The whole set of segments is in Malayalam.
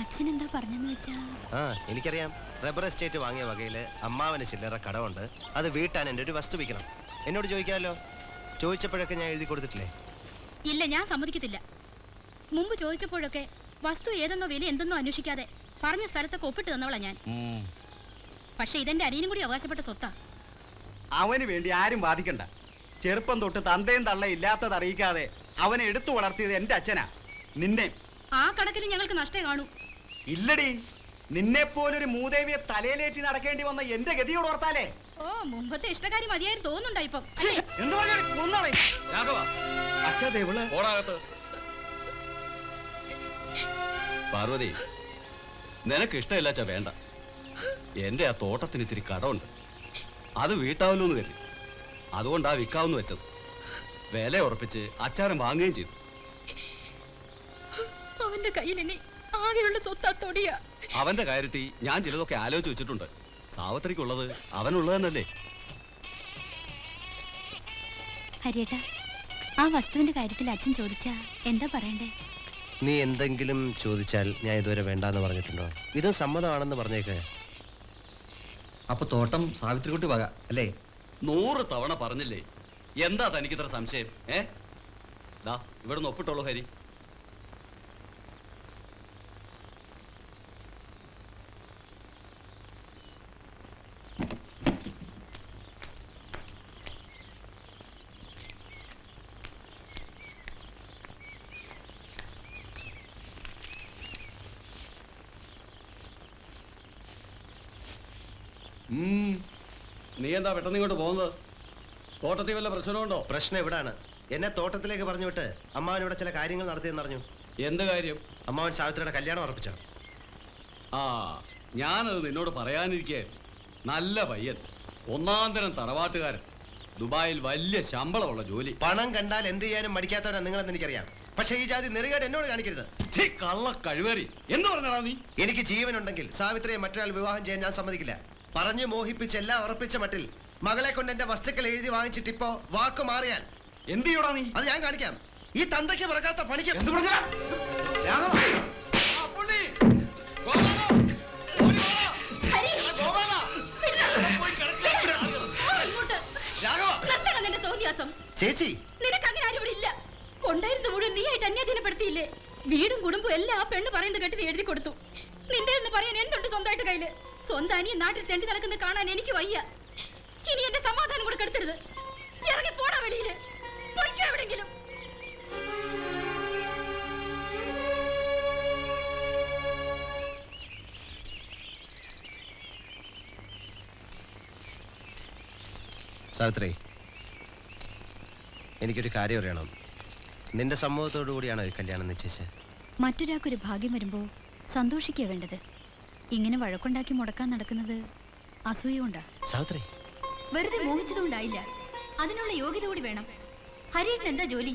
അച്ഛൻ എന്താ പറഞ്ഞെന്ന് വെച്ചാ? ആ എനിക്കറിയാം. റബ്ബർ എസ്റ്റേറ്റ് വാങ്ങിയ വകയിൽ അമ്മാവന് ചില്ലറ കടമുണ്ട്. അത് വീട്ടാൻ എന്റെ ഒരു വസ്തു വിൽക്കണം. എന്നോട് ചോദിക്കാമല്ലോ? ചോദിച്ചപ്പോഴൊക്കെ ഞാൻ എഴുതി കൊടുത്തിട്ടില്ലേ? ഇല്ല ഞാൻ സമ്മതിക്കത്തില്ല. മുമ്പ് ചോദിച്ചപ്പോഴൊക്കെ വസ്തു ഏതെന്നോ വില എന്തെന്നോ അന്വേഷിക്കാതെ പറഞ്ഞ സ്ഥലത്തൊക്കെ ഒപ്പിട്ട് തന്നവളാ ഞാൻ. പക്ഷെ ഇതെന്റെ അനിയനും കൂടി അവകാശപ്പെട്ട സ്വത്താ. അവന് വേണ്ടി ആരും വാദിക്കണ്ട. ചെറുപ്പം തൊട്ട് തന്തയും തള്ളയും ഇല്ലാത്തത് അറിയിക്കാതെ അവനെ എടുത്തു വളർത്തിയത് എന്റെ അച്ഛനാ. നിന്നെ. ആ കണക്കിൽ ഞങ്ങൾക്ക് നഷ്ടേ കാണൂ. ഇല്ലടി. നിന്നെ പോലൊരു മൂദേവിയെ തലയിലേറ്റി നടക്കേണ്ടി വന്ന എന്റെ ഗതിയോട് ഓർത്താലേ. ഓ മുമ്പത്തെ ഇഷ്ടക്കാരി മതിയായി തോന്നുന്നുണ്ടാ ഇപ്പം? എന്ത് പറഞ്ഞാലും അച്ഛാ ഓടാകത്ത്. പാർവതി നിനക്ക് ഇഷ്ടമില്ലാച്ച വേണ്ട. എന്റെ ആ തോട്ടത്തിന് ഇത്തിരി കടമുണ്ട്. അത് വീട്ടാവല്ലോ എന്ന് കരുതി. അതുകൊണ്ടാ വിൽക്കാവെന്ന് വെച്ചത്. വില ഉറപ്പിച്ച് അച്ചാരം വാങ്ങുകയും ചെയ്തു. അവന്റെ കയ്യിൽ ഇനി ആകെയുള്ള സ്വത്ത് തൊടിയാ. അവന്റെ കാര്യത്തിൽ ഞാൻ ചിലതൊക്കെ ആലോചിച്ച് വെച്ചിട്ടുണ്ട്. സാവത്രിക്കുള്ളത് അവനുള്ളത് തന്നല്ലേ ഹരിയേട്ടാ ആ വസ്തുവിന്റെ കാര്യത്തിൽ അച്ഛൻ ചോദിച്ചാ എന്താ പറയണ്ടേ? നീ എന്തെങ്കിലും ചോദിച്ചാൽ ഞാൻ ഇതുവരെ വേണ്ടാന്ന് പറഞ്ഞിട്ടുണ്ടോ? ഇത് സമ്മതമാണെന്ന് പറഞ്ഞേക്ക്. അപ്പൊ തോട്ടം സാവിത്രിക്കുട്ടി വക അല്ലേ? നൂറ് തവണ പറഞ്ഞില്ലേ? എന്താ തനിക്കിത്ര സംശയം? ഏ? ദാ ഇവിടുന്ന് ഒപ്പിട്ടോളൂ ഹരി. നീ എന്താ പെട്ടെന്ന് ഇങ്ങോട്ട് പോകുന്നത്? തോട്ടത്തിൽ വല്ല പ്രശ്നമുണ്ടോ? പ്രശ്നം എവിടാണ് എന്നെ തോട്ടത്തിലേക്ക് പറഞ്ഞു വിട്ട് അമ്മാവൻ ഇവിടെ ചില കാര്യങ്ങൾ നടത്തിയെന്ന് അറിഞ്ഞു. എന്ത് കാര്യം? അമ്മാവൻ സാവിത്രിയുടെ കല്യാണം ഉറപ്പിച്ചോ. ആ ഞാനത് നിന്നോട് പറയാനിരിക്കേ. നല്ല പയ്യൻ. ഒന്നാം തരം തറവാട്ടുകാരൻ. ദുബായിൽ വലിയ ശമ്പളമുള്ള ജോലി. പണം കണ്ടാൽ എന്ത് ചെയ്യാനും മടിക്കാത്തവരാണ് നിങ്ങളെന്ന് എനിക്കറിയാം. പക്ഷേ ഈ ജാതി നെറുകേട് എന്നോട് കാണിക്കരുത്. കള്ള കഴിവേറി എന്ന് പറഞ്ഞാ നീ? എനിക്ക് ജീവനുണ്ടെങ്കിൽ സാവിത്രിയെ മറ്റൊരാൾ വിവാഹം ചെയ്യാൻ ഞാൻ സമ്മതിക്കില്ല. പറഞ്ഞു മോഹിപ്പിച്ച് എല്ലാം ഉറപ്പിച്ച മട്ടിൽ മകളെ കൊണ്ട് എന്റെ വസ്തുക്കൾ എഴുതി വാങ്ങിച്ചിട്ട് ഇപ്പോ വാക്ക് മാറിയാൽ എന്ത് ചെയ്യോടാ നീ? അത് ഞാൻ കാണിക്കാം. ഈ തന്തയ്ക്ക് പിറക്കാത്ത പണിക്ക് എന്ത് പറഞ്ഞാ? ചേച്ചി. നിനക്ക് അങ്ങനെ ആരും ഇവിടെ ഇല്ല. കൊണ്ടായിരുന്നു മുഴുവൻ നീ ആയിട്ട് അന്യാധീനപ്പെടുത്തിയില്ലേ? വീടും കുടുംബവും എല്ലാം ആ പെണ്ണ് പറയുന്നത് കേട്ട് നീ എഴുതി കൊടുത്തു. നിന്റെ എന്ന് പറയാൻ എന്തുണ്ട് സ്വന്തമായിട്ട് കയ്യിൽ? സ്വന്തം അനിയൻ നാട്ടിൽ തെണ്ടി നടക്കുന്നത് കാണാൻ എനിക്ക് വയ്യ. ഇനി എന്റെ സമാധാനം കൂടെ കെടുത്തരുത്. ഇറങ്ങി പോടാ വെളിയിൽ. പൊയ്ക്കോ എവിടെങ്കിലും. സാവിത്രി എനിക്കൊരു കാര്യം അറിയണം. നിന്റെ സമ്മതത്തോടു കൂടിയാണോ ഈ കല്യാണം നിശ്ചയിച്ചത്? മറ്റൊരാൾക്കൊരു ഭാഗ്യം വരുമ്പോ സന്തോഷിക്കുക വേണ്ടത്. ഇങ്ങനെ വഴക്കുണ്ടാക്കി മുടക്കാൻ നടക്കുന്നത് അസൂയ കൊണ്ടാ സാവിത്രി. വെറുതെ മോഹിച്ചതുകൊണ്ടായില്ല. അതിനുള്ള യോഗ്യത കൂടി വേണം. ഹരിയേട്ടൻ എന്താ ജോലി?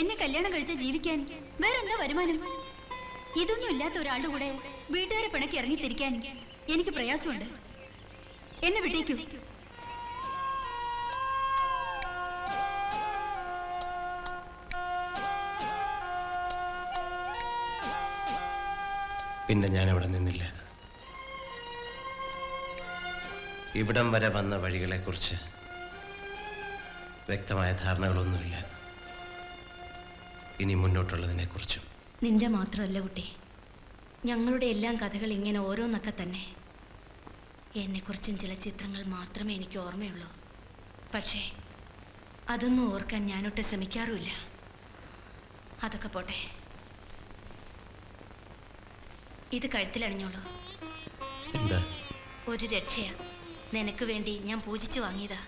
എന്നെ കല്യാണം കഴിച്ച ജീവിക്കാൻ വേറെന്താ വരുമാനം? ഇതൊന്നും ഇല്ലാത്ത ഒരാളുടെ കൂടെ വീട്ടുകാരെ പിണക്കി ഇറങ്ങിത്തിരിക്കാൻ എനിക്ക് പ്രയാസമുണ്ട്. എന്നെ വിട്ടേക്കൂ. പിന്നെ ഞാൻ അവിടെ നിന്നില്ല. ഇവിടം വരെ വന്ന വഴികളെക്കുറിച്ച് വ്യക്തമായ ധാരണകളൊന്നുമില്ല. ഇനി മുന്നോട്ടുള്ളതിനെക്കുറിച്ചും. നിന്റെ മാത്രമല്ല കുട്ടി. ഞങ്ങളുടെ എല്ലാം കഥകൾ ഇങ്ങനെ ഓരോന്നൊക്കെ തന്നെ. എന്നെക്കുറിച്ചും ചില ചിത്രങ്ങൾ മാത്രമേ എനിക്ക് ഓർമ്മയുള്ളൂ. പക്ഷേ അതൊന്നും ഓർക്കാൻ ഞാനൊട്ട് ശ്രമിക്കാറുമില്ല. അതൊക്കെ പോട്ടെ. ഇത് കഴുത്തിലണിഞ്ഞോളൂ. ഒരു രക്ഷയാ. നിനക്ക് വേണ്ടി ഞാൻ പൂജിച്ചു വാങ്ങിയതാ.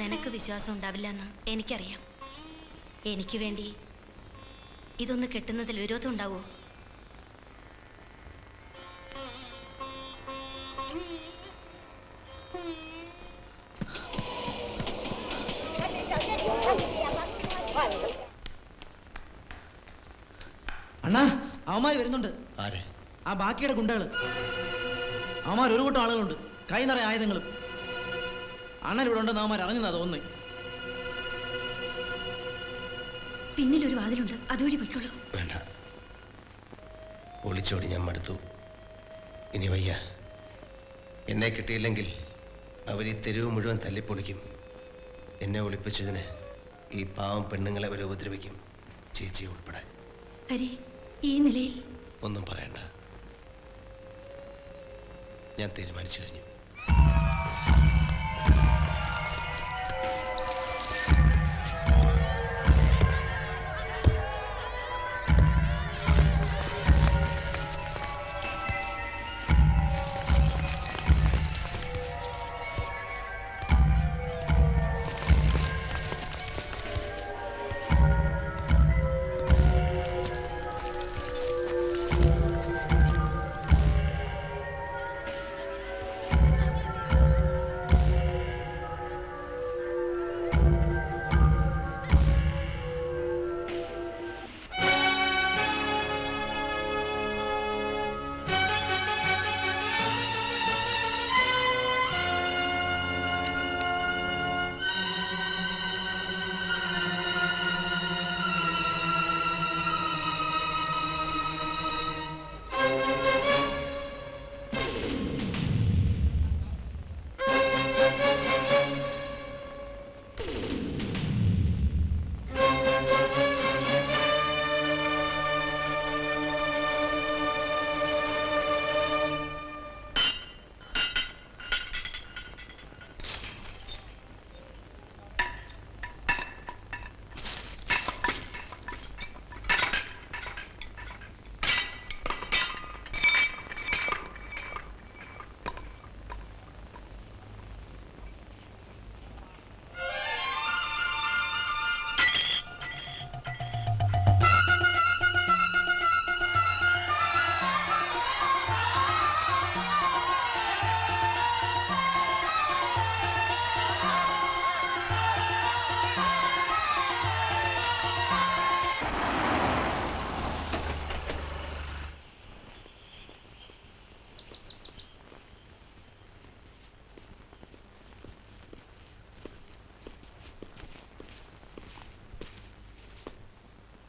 നിനക്ക് വിശ്വാസം ഉണ്ടാവില്ലെന്ന് എനിക്കറിയാം. എനിക്ക് വേണ്ടി ഇതൊന്ന് കെട്ടുന്നതിൽ വിരോധം ഉണ്ടാവോ? അണ്ണാ അവന്മാര് വരുന്നുണ്ട്. ആരെ? ആ ബാക്കിയുടെ ഗുണ്ടകൾ. അവന്മാർ ഒരു കൂട്ടം ആളുകളുണ്ട്. കൈ നിറയെ ആയുധങ്ങളും. അണ്ണൻ ഇവിടെ ഉണ്ടെന്ന് അവന്മാർ അറിഞ്ഞതാ തോന്നുന്നേ. പിന്നിലൊരു വാതിലുണ്ട്. അതുവഴി പൊയ്ക്കോളൂ. വേണ്ട. ഒളിച്ചോടി ഞാൻ മടുത്തു. ഇനി വയ്യ. എന്നെ കിട്ടിയില്ലെങ്കിൽ അവർ ഈ തെരുവ് മുഴുവൻ തല്ലിപ്പൊളിക്കും. എന്നെ ഒളിപ്പിച്ചതിന് ഈ പാവം പെണ്ണുങ്ങളെ അവർ ഉപദ്രവിക്കും. ചേച്ചി ഉൾപ്പെടെ. ഹരി ഈ നിലയിൽ ഒന്നും പറയണ്ട. ഞാൻ തീരുമാനിച്ചു കഴിഞ്ഞു.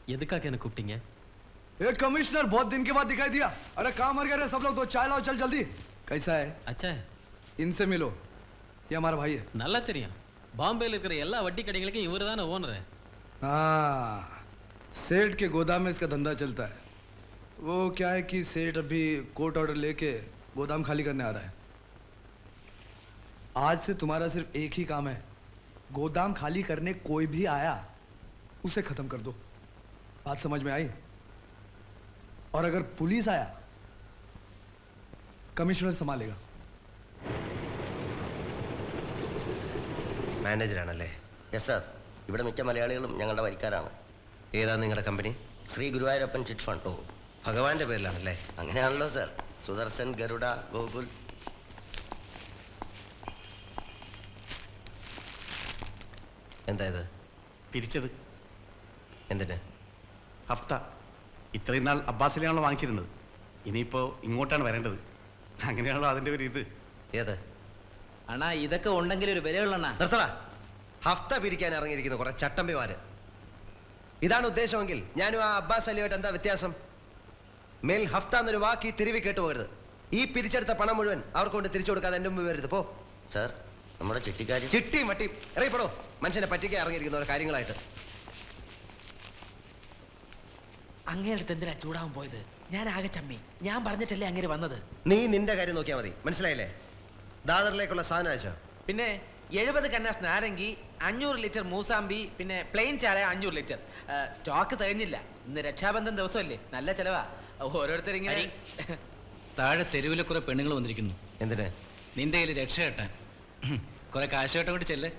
எதுக்காக என்ன கூப்பிட்டீங்க ए कमिश्नर बहुत दिन के बाद दिखाई दिया अरे कहाँ मर गए रे सब लोग तो चाय लाओ चल जल्दी कैसा है அச்சா इनसे मिलो ये हमारा भाई है நல்லா தெரியும் பாம்பேல இருக்கிற எல்லா வட்டி கடைகளுக்கும் இவரு தானே ஓனர் हाँ सेठ के गोदाम में इसका धंधा चलता है वो क्या है कि सेठ अभी कोर्ट ऑर्डर लेके गोदाम खाली करने आ रहा है आज से तुम्हारा सिर्फ एक ही काम है गोदाम खाली करने कोई भी आया उसे खत्म कर दो बात समझ में आई और अगर पुलिस आया कमिश्नर संभालेगा മാനേജറാണല്ലേ യെസ് സാർ ഇവിടെ മിക്ക മലയാളികളും ഞങ്ങളുടെ വരിക്കാരാണ് ഏതാ നിങ്ങളുടെ company Shri Guruvayurappan chit fund ഓ ഭഗവാന്റെ പേരിലാണല്ലേ അങ്ങനെയാണല്ലോ സാർ സുദർശൻ ഗരുഡ ഗോകുൽ എന്താ ഇത് പിരിച്ചത് എന്തിന് ഹഫ്ത. ഇത്രയും നാൾ അബ്ബാസിലെയാണല്ലോ വാങ്ങിച്ചിരുന്നത്. ഇനിയിപ്പോൾ ഇങ്ങോട്ടാണ് വരേണ്ടത്. അങ്ങനെയാണല്ലോ അതിന്റെ ഒരു ഇത്. ഏത്? അണ്ണാ ഇതൊക്കെ ഉണ്ടെങ്കിൽ ഒരു വിലയുള്ളണ്ണാ നിർത്തടാ. ഹഫ്ത പിരിക്കാൻ ഇറങ്ങിയിരിക്കുന്ന കുറെ ചട്ടമ്പിമാര്. ഇതാണ് ഉദ്ദേശമെങ്കിൽ ഞാനും ആ അബ്ബാസ് അലിയുമായിട്ട് എന്താ വ്യത്യാസം? മേൽ ഹഫ്ത എന്നൊരു വാക്ക് ഈ തിരുവി കേട്ടുപോകരുത്. ഈ പിരിച്ചെടുത്ത പണം മുഴുവൻ അവർക്ക് കൊണ്ട് തിരിച്ചു കൊടുക്കാതെ എന്റെ മുമ്പ് വരരുത്. പോ. സാർ നമ്മുടെ ചിട്ടിക്കാരി ചിട്ടിയും വട്ടിയും. എറിയപ്പെടോ മനുഷ്യനെ പറ്റിക്കാൻ ഇറങ്ങിയിരിക്കുന്ന ഓരോ കാര്യങ്ങളായിട്ട്. അങ്ങേടുത്ത് എന്തിനാ ചൂടാവാൻ പോയത്? ഞാൻ ആകെ ചമ്മി. ഞാൻ പറഞ്ഞിട്ടല്ലേ അങ്ങനെ വന്നത്? നീ നിന്റെ കാര്യം നോക്കിയാൽ മതി. മനസ്സിലായില്ലേ? ദാദറിലേക്കുള്ള സാധനം അയച്ചോ. പിന്നെ എഴുപത് കന്നാസ് നാരങ്കി അഞ്ഞൂറ് ലിറ്റർ മൂസാമ്പി പിന്നെ പ്ലെയിൻ ചായ അഞ്ഞൂറ് ലിറ്റർ. ആ, സ്റ്റോക്ക് തികഞ്ഞില്ല. ഇന്ന് രക്ഷാബന്ധൻ ദിവസമല്ലേ? നല്ല ചെലവാ. ഓരോരുത്തരിങ്ങനെ താഴെ തെരുവിലെ കുറെ പെണ്ണുങ്ങൾ വന്നിരിക്കുന്നു. എന്തിനാ? നിന്റെ കയ്യിൽ രക്ഷ കെട്ടാൻ. കുറെ കാശ് കെട്ടാൻ കൂടി ചെല്ലേ.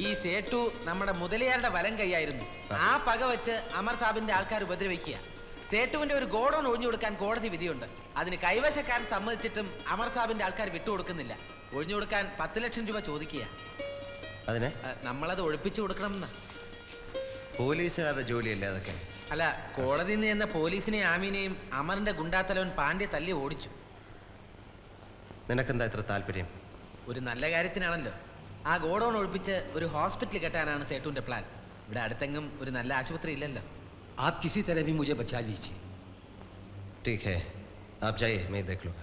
ഈ സേട്ടു നമ്മുടെ മുതലയാരുടെ വലം കൈയായിരുന്നു. ആ. പക വെച്ച് അമർ സാബിന്റെ ആൾക്കാർ ഉപദ്രവിക്കുക. സേട്ടുവിന്റെ ഒരു ഗോഡൌൺ ഒഴിഞ്ഞു കൊടുക്കാൻ കോടതി വിധിയുണ്ട്. അതിന് കൈവശക്കാരൻ സമ്മതിച്ചിട്ടും അമർ സാബിന്റെ ആൾക്കാർ വിട്ടുകൊടുക്കുന്നില്ല. ഒഴിഞ്ഞു കൊടുക്കാൻ പത്ത് ലക്ഷം രൂപ ചോദിക്കുക. അതിനെ? നമ്മളത് ഒഴിപ്പിച്ചു കൊടുക്കണം എന്ന് പോലീസുകാരുടെ ജോലിയല്ലേ അതൊക്കെ? അല്ല കോടതിയിൽ നിന്ന് ചെന്ന പോലീസിനെയും ആമീനെയും അമറിന്റെ ഗുണ്ടാത്തലവൻ പാണ്ഡ്യ തല്ലി ഓടിച്ചു. നിനക്കെന്താ ഇത്ര താല്പര്യം? ഒരു നല്ല കാര്യത്തിനാണല്ലോ. ആ ഗോഡൌൺ ഒഴിപ്പിച്ച് ഒരു ഹോസ്പിറ്റൽ കെട്ടാനാണ് സേട്ടുവിന്റെ പ്ലാൻ ഇവിടെ അടുത്തെങ്ങും ഒരു നല്ല ആശുപത്രി ഇല്ലല്ലോ आप किसी तरह भी मुझे बचा लीजिए ठीक है आप जाइए मैं देख लूँ